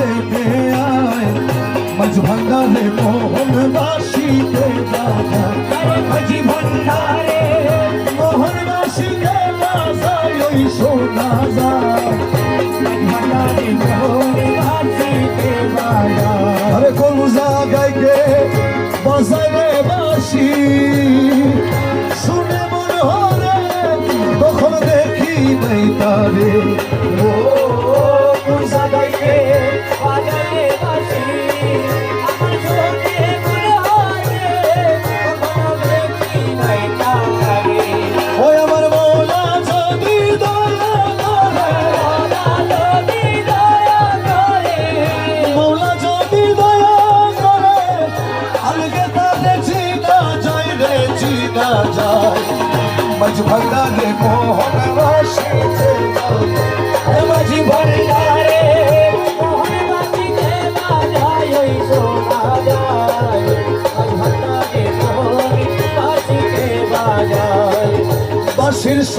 থেকে আয় মাঝ ভান্ডারে মোহন বাসিতে বাজায়। মাঝি ভান্ডারে মোহন বাসিতে বাজায় ওই সোনা আরে কোন জায়গায় গে বাজায় রে বাসি? শুনে মনে হরে তখন দেখি নাই তারে।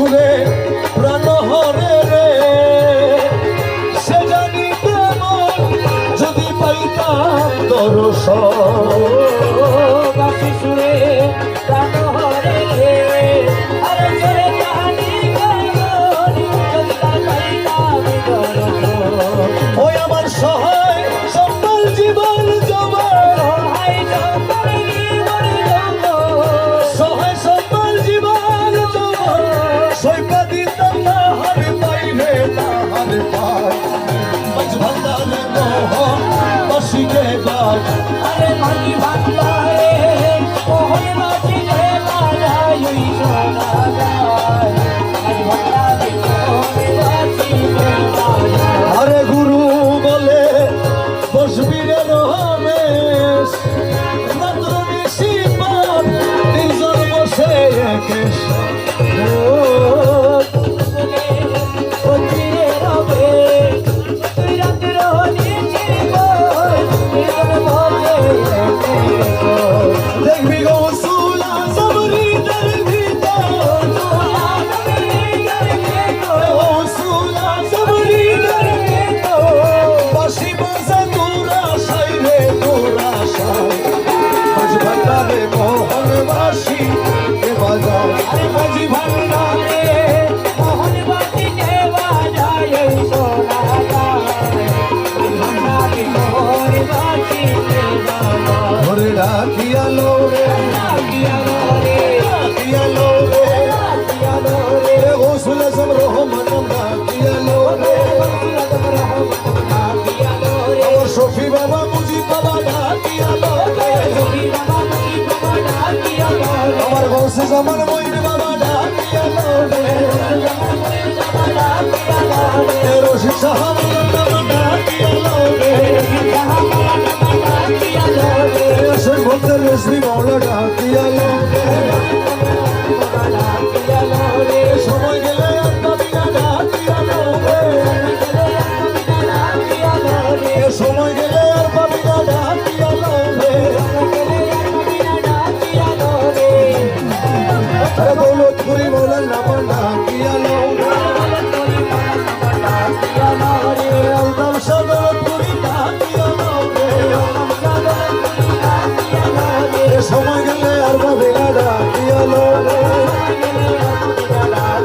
সুরে প্রাণ হরে রে। সে জানি কেমন যদি পাইতাম দর্শন। বাসি প্রাণ হরে বাজায়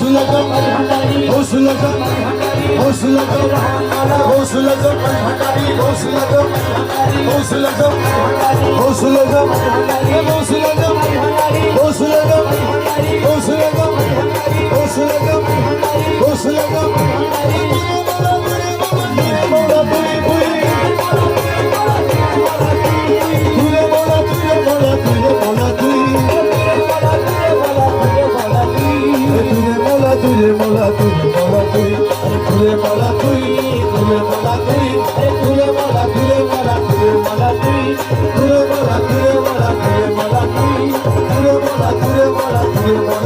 हौसल जो हौसल जो हौसल जो हौसल जो हौसल जो हौसल जो हौसल जो हौसल जो हौसल जो हौसल जो हौसल जो हौसल जो ঘুরে বলা তুই বলা তুই ঘুরে বলা তুই ঘুরে বলা তুই ঘুরে বলা ঘুরে বলা ঘুরে বলা তুই ঘুরে বলা ঘুরে বলা ঘুরে বলা তুই ঘুরে বলা ঘুরে বলা ঘুরে বলা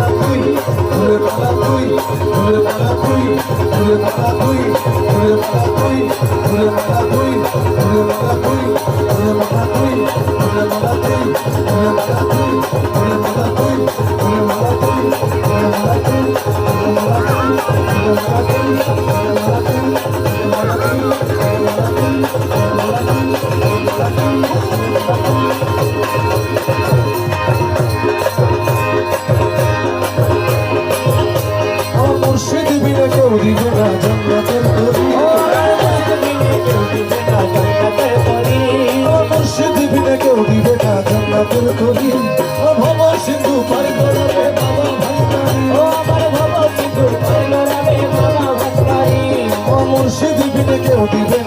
মালা তুই তুরে মালা তুই তুরে মালা তুই তুরে মালা তুই তুরে মালা তুই মালা তুই que eu te ver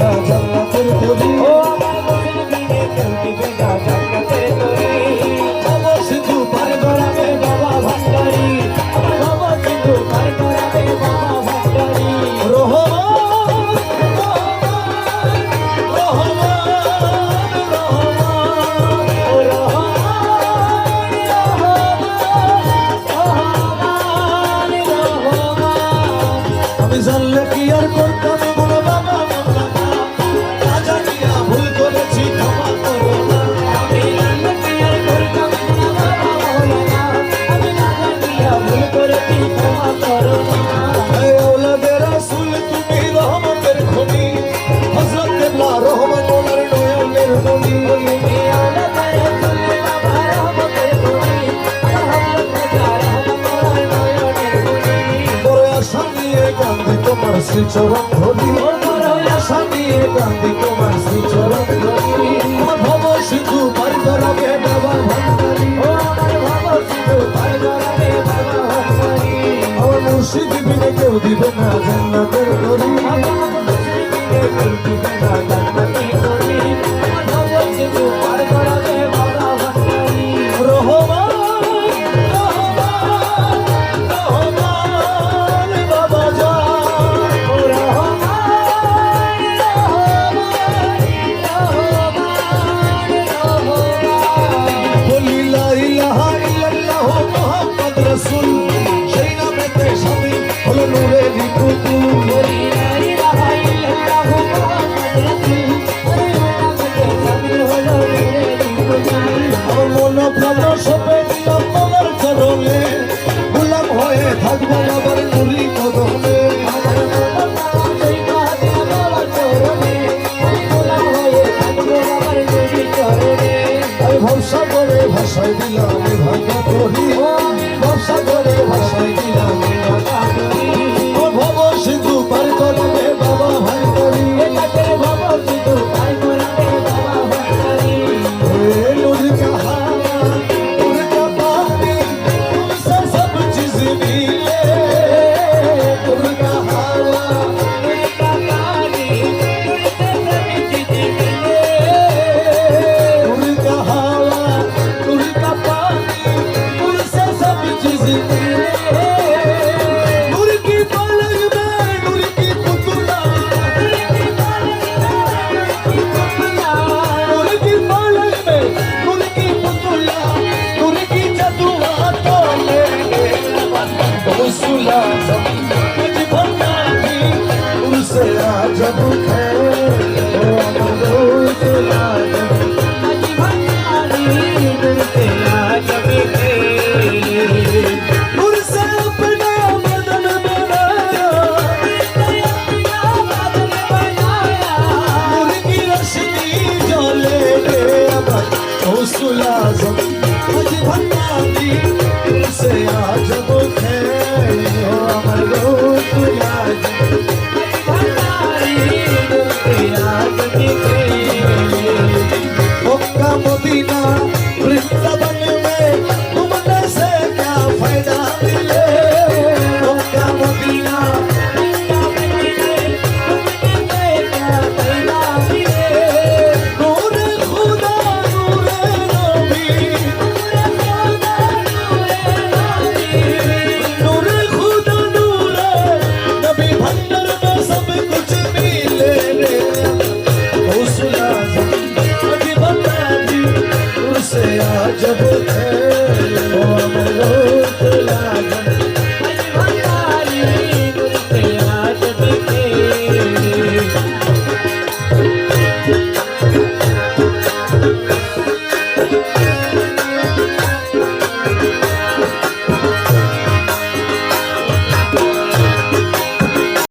কান্দি তোমার শ্রী চরণ ধরি আমার আশা নিয়ে কান্দি তোমার শ্রী চরণ ধরি ভব সিধু পারি ধরাবে বাবা কেউ দিবে না জান্নাতের ধরি কেউ দিবে না জান্নাতের হবে